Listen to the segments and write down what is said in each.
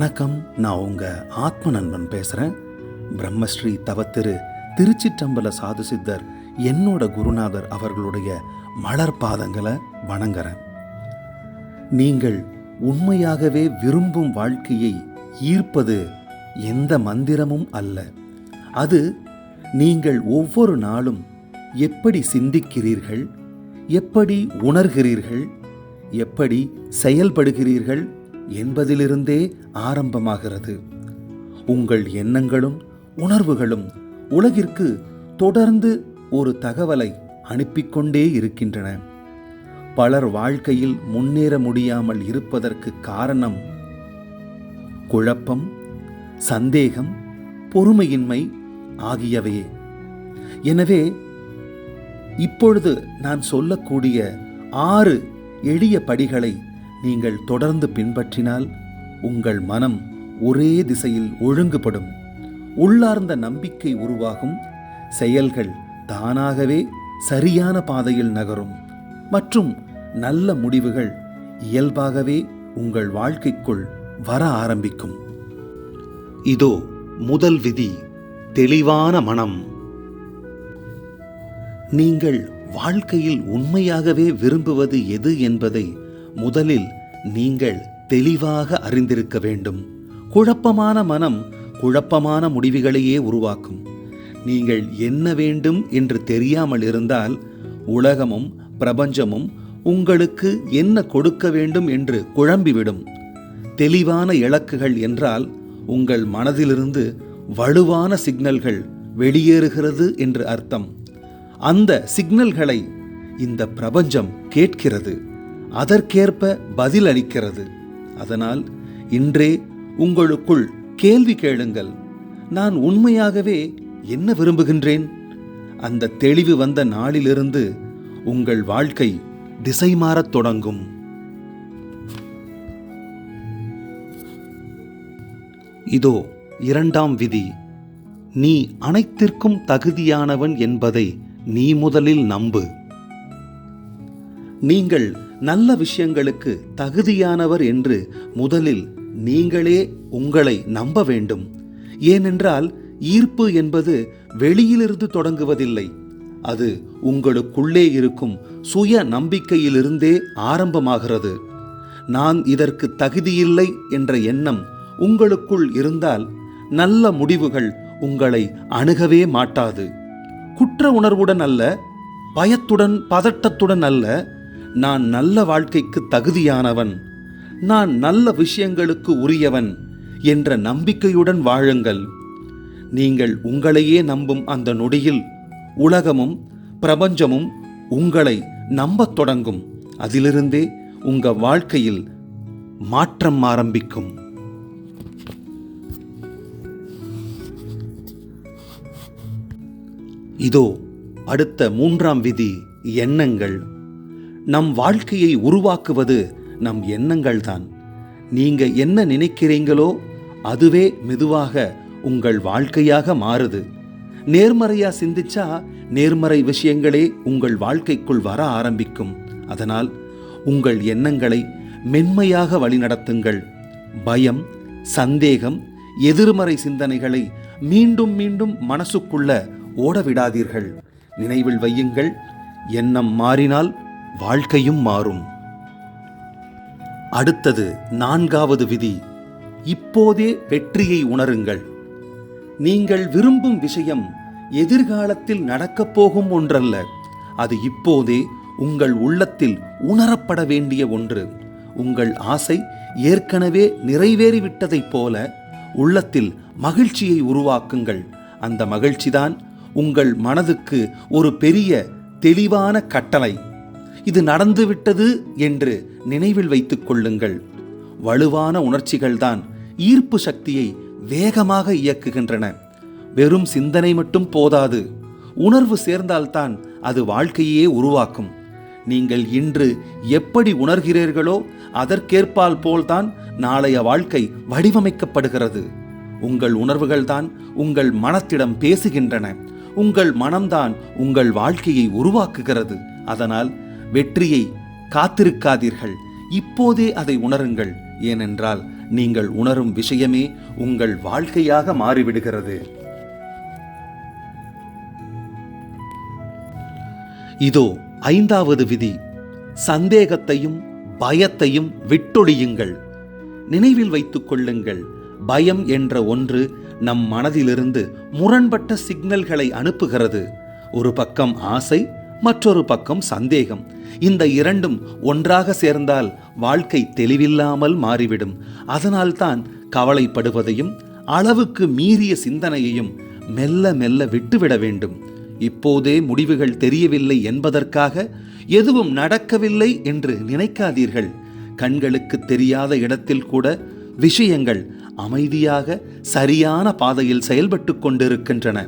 வணக்கம். நான் உங்கள் ஆத்ம நண்பன் பேசுகிறேன் பிரம்மஸ்ரீ தவத்திரு திருச்சிற்றம்பல சாது சித்தர் என்னோட குருநாதர் அவர்களுடைய மலர் பாதங்களை வணங்குறேன். நீங்கள் உண்மையாகவே விரும்பும் வாழ்க்கையை ஈர்ப்பது எந்த மந்திரமும் அல்ல. அது நீங்கள் ஒவ்வொரு நாளும் எப்படி சிந்திக்கிறீர்கள் எப்படி உணர்கிறீர்கள் எப்படி செயல்படுகிறீர்கள் என்பதிலிருந்தே ஆரம்பமாகிறது. உங்கள் எண்ணங்களும் உணர்வுகளும் உலகிற்கு தொடர்ந்து ஒரு தகவலை அனுப்பிக்கொண்டே இருக்கின்றன. பலர் வாழ்க்கையில் முன்னேற முடியாமல் இருப்பதற்கு காரணம் குழப்பம் சந்தேகம் பொறுமையின்மை ஆகியவையே. எனவே இப்பொழுது நான் சொல்லக்கூடிய ஆறு எளிய படிகளை நீங்கள் தொடர்ந்து பின்பற்றினால் உங்கள் மனம் ஒரே திசையில் ஒழுங்குபடும். உள்ளார்ந்த நம்பிக்கை உருவாகும். செயல்கள் தானாகவே சரியான பாதையில் நகரும். மற்றும் நல்ல முடிவுகள் இயல்பாகவே உங்கள் வாழ்க்கைக்குள் வர ஆரம்பிக்கும். இதோ முதல் விதி தெளிவான மனம். நீங்கள் வாழ்க்கையில் உண்மையாகவே விரும்புவது எது என்பதை முதலில் நீங்கள் தெளிவாக அறிந்திருக்க வேண்டும். குழப்பமான மனம் குழப்பமான முடிவுகளையே உருவாக்கும். நீங்கள் என்ன வேண்டும் என்று தெரியாமல் இருந்தால் உலகமும் பிரபஞ்சமும் உங்களுக்கு என்ன கொடுக்க வேண்டும் என்று குழம்பிவிடும். தெளிவான இலக்குகள் என்றால் உங்கள் மனதிலிருந்து வலுவான சிக்னல்கள் வெளியேறுகிறது என்று அர்த்தம். அந்த சிக்னல்களை இந்த பிரபஞ்சம் கேட்கிறது. அதற்கேற்ப பதில் அளிக்கிறது அதனால் இன்றே உங்களுக்குள் கேள்வி கேளுங்கள். நான் உண்மையாகவே என்ன விரும்புகின்றேன்? அந்த தெளிவு வந்த நாளிலிருந்து உங்கள் வாழ்க்கை திசை மாறத் தொடங்கும். இதோ இரண்டாம் விதி. நீ அனைத்திற்கும் தகுதியானவன் என்பதை நீ முதலில் நம்பு. நீங்கள் நல்ல விஷயங்களுக்கு தகுதியானவர் என்று முதலில் நீங்களே உங்களை நம்ப வேண்டும். ஏனென்றால் ஈர்ப்பு என்பது வெளியிலிருந்து தொடங்குவதில்லை. அது உங்களுக்குள்ளே இருக்கும் சுய நம்பிக்கையிலிருந்தே ஆரம்பமாகிறது. நான் இதற்கு தகுதியில்லை என்ற எண்ணம் உங்களுக்குள் இருந்தால் நல்ல முடிவுகள் உங்களை அணுகவே மாட்டாது. குற்ற உணர்வுடன் அல்ல பயத்துடன் பதட்டத்துடன் அல்ல நான் நல்ல வாழ்க்கைக்கு தகுதியானவன். நான் நல்ல விஷயங்களுக்கு உரியவன் என்ற நம்பிக்கையுடன் வாழுங்கள். நீங்கள் உங்களையே நம்பும் அந்த நொடியில் உலகமும் பிரபஞ்சமும் உங்களை நம்பத் தொடங்கும். அதிலிருந்தே உங்க வாழ்க்கையில் மாற்றம் ஆரம்பிக்கும். இதோ அடுத்த மூன்றாம் விதி எண்ணங்கள். நம் வாழ்க்கையை உருவாக்குவது நம் எண்ணங்கள் தான் நீங்க என்ன நினைக்கிறீங்களோ அதுவே மெதுவாக உங்கள் வாழ்க்கையாக மாறுது. நேர்மறையா சிந்திச்சா நேர்மறை விஷயங்களே உங்கள் வாழ்க்கைக்குள் வர ஆரம்பிக்கும். அதனால் உங்கள் எண்ணங்களை மென்மையாக வழிநடத்துங்கள். பயம் சந்தேகம் எதிர்மறை சிந்தனைகளை மீண்டும் மீண்டும் மனசுக்குள்ள ஓட விடாதீர்கள் நினைவில் வையுங்கள். எண்ணம் மாறினால் வாழ்க்கையும் மாறும். அடுத்தது நான்காவது விதி இப்போதே வெற்றியை உணருங்கள். நீங்கள் விரும்பும் விஷயம் எதிர்காலத்தில் நடக்கப் போகும் ஒன்றல்ல. அது இப்போதே உங்கள் உள்ளத்தில் உணரப்பட வேண்டிய ஒன்று. உங்கள் ஆசை ஏற்கனவே நிறைவேறிவிட்டதைப் போல உள்ளத்தில் மகிழ்ச்சியை உருவாக்குங்கள். அந்த மகிழ்ச்சிதான் உங்கள் மனதுக்கு ஒரு பெரிய தெளிவான கட்டளை. இது நடந்துவிட்டது என்று நினைவில் வைத்துக் கொள்ளுங்கள். வலுவான உணர்ச்சிகள்தான் ஈர்ப்பு சக்தியை வேகமாக இயக்குகின்றன. வெறும் சிந்தனை மட்டும் போதாது. உணர்வு சேர்ந்தால்தான் அது வாழ்க்கையே உருவாக்கும். நீங்கள் இன்று எப்படி உணர்கிறீர்களோ அதற்கேற்பால் போல்தான் நாளைய வாழ்க்கை வடிவமைக்கப்படுகிறது. உங்கள் உணர்வுகள்தான் உங்கள் மனத்திடம் பேசுகின்றன. உங்கள் மனம்தான் உங்கள் வாழ்க்கையை உருவாக்குகிறது. அதனால் வெற்றியை காத்திருக்காதீர்கள். இப்போதே அதை உணருங்கள். ஏனென்றால் நீங்கள் உணரும் விஷயமே உங்கள் வாழ்க்கையாக மாறிவிடுகிறது. இதோ ஐந்தாவது விதி. சந்தேகத்தையும் பயத்தையும் விட்டொழியுங்கள். நினைவில் வைத்துக் கொள்ளுங்கள். பயம் என்ற ஒன்று நம் மனதிலிருந்து முரண்பட்ட சிக்னல்களை அனுப்புகிறது. ஒரு பக்கம் ஆசை மற்றொரு பக்கம் சந்தேகம். இந்த இரண்டும் ஒன்றாக சேர்ந்தால் வாழ்க்கை தெளிவில்லாமல் மாறிவிடும். அதனால்தான் கவலைப்படுவதையும் அளவுக்கு மீறிய சிந்தனையையும் மெல்ல மெல்ல விட்டுவிட வேண்டும். இப்போதே முடிவுகள் தெரியவில்லை என்பதற்காக எதுவும் நடக்கவில்லை என்று நினைக்காதீர்கள். கண்களுக்கு தெரியாத இடத்தில் கூட விஷயங்கள் அமைதியாக சரியான பாதையில் செயல்பட்டு கொண்டிருக்கின்றன.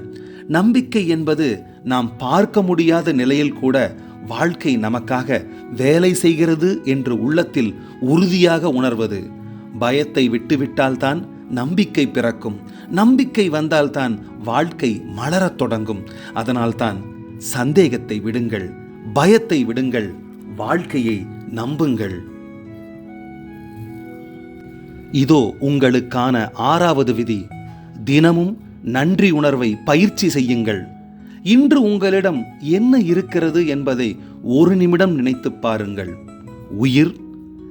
நம்பிக்கை என்பது நாம் பார்க்க முடியாத நிலையில் கூட வாழ்க்கை நமக்காக வேலை செய்கிறது என்று உள்ளத்தில் உறுதியாக உணர்வது. பயத்தை விட்டுவிட்டால்தான் நம்பிக்கை பிறக்கும். நம்பிக்கை வந்தால்தான் வாழ்க்கை மலரத் தொடங்கும். அதனால்தான் சந்தேகத்தை விடுங்கள் பயத்தை விடுங்கள் வாழ்க்கையை நம்புங்கள். இதோ உங்களுக்கான ஆறாவது விதி. தினமும் நன்றி உணர்வை பயிற்சி செய்யுங்கள். இன்று உங்களிடம் என்ன இருக்கிறது என்பதை ஒரு நிமிடம் நினைத்துப் பாருங்கள். உயிர்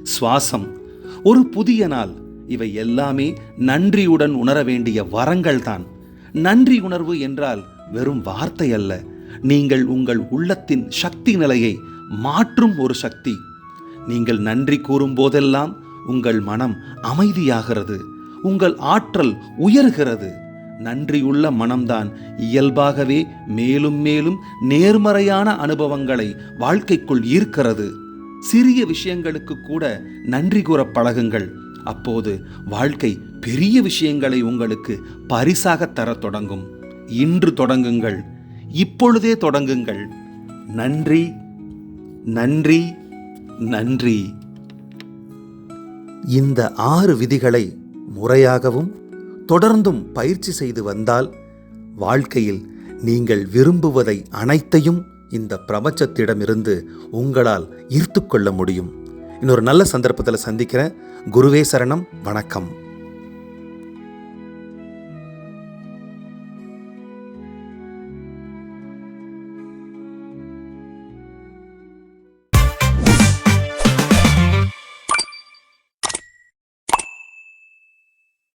சுவாசம் ஒரு புதிய நாள் இவை எல்லாமே நன்றியுடன் உணர வேண்டிய வரங்கள்தான். நன்றி உணர்வு என்றால் வெறும் வார்த்தை அல்ல. நீங்கள் உங்கள் உள்ளத்தின் சக்தி நிலையை மாற்றும் ஒரு சக்தி. நீங்கள் நன்றி கூறும் போதெல்லாம் உங்கள் மனம் அமைதியாகிறது. உங்கள் ஆற்றல் உயர்கிறது. நன்றியுள்ள மனம்தான். இயல்பாகவே மேலும் மேலும் நேர்மறையான அனுபவங்களை வாழ்க்கைக்குள் ஈர்க்கிறது. சிறிய விஷயங்களுக்கு கூட நன்றி கூற பழகுங்கள். அப்போது வாழ்க்கை பெரிய விஷயங்களை உங்களுக்கு பரிசாக தரத் தொடங்கும். இன்று தொடங்குங்கள். இப்பொழுதே தொடங்குங்கள். நன்றி நன்றி நன்றி. இந்த ஆறு விதிகளை முறையாகவும் தொடர்ந்தும் பயிற்சி செய்து வந்தால் வாழ்க்கையில் நீங்கள் விரும்புவதை அனைத்தையும் இந்த பிரபஞ்சத்திடமிருந்து உங்களால் ஈர்த்து கொள்ள முடியும். இன்னொரு நல்ல சந்தர்ப்பத்தில் சந்திக்கிறேன். குருவே சரணம். வணக்கம்.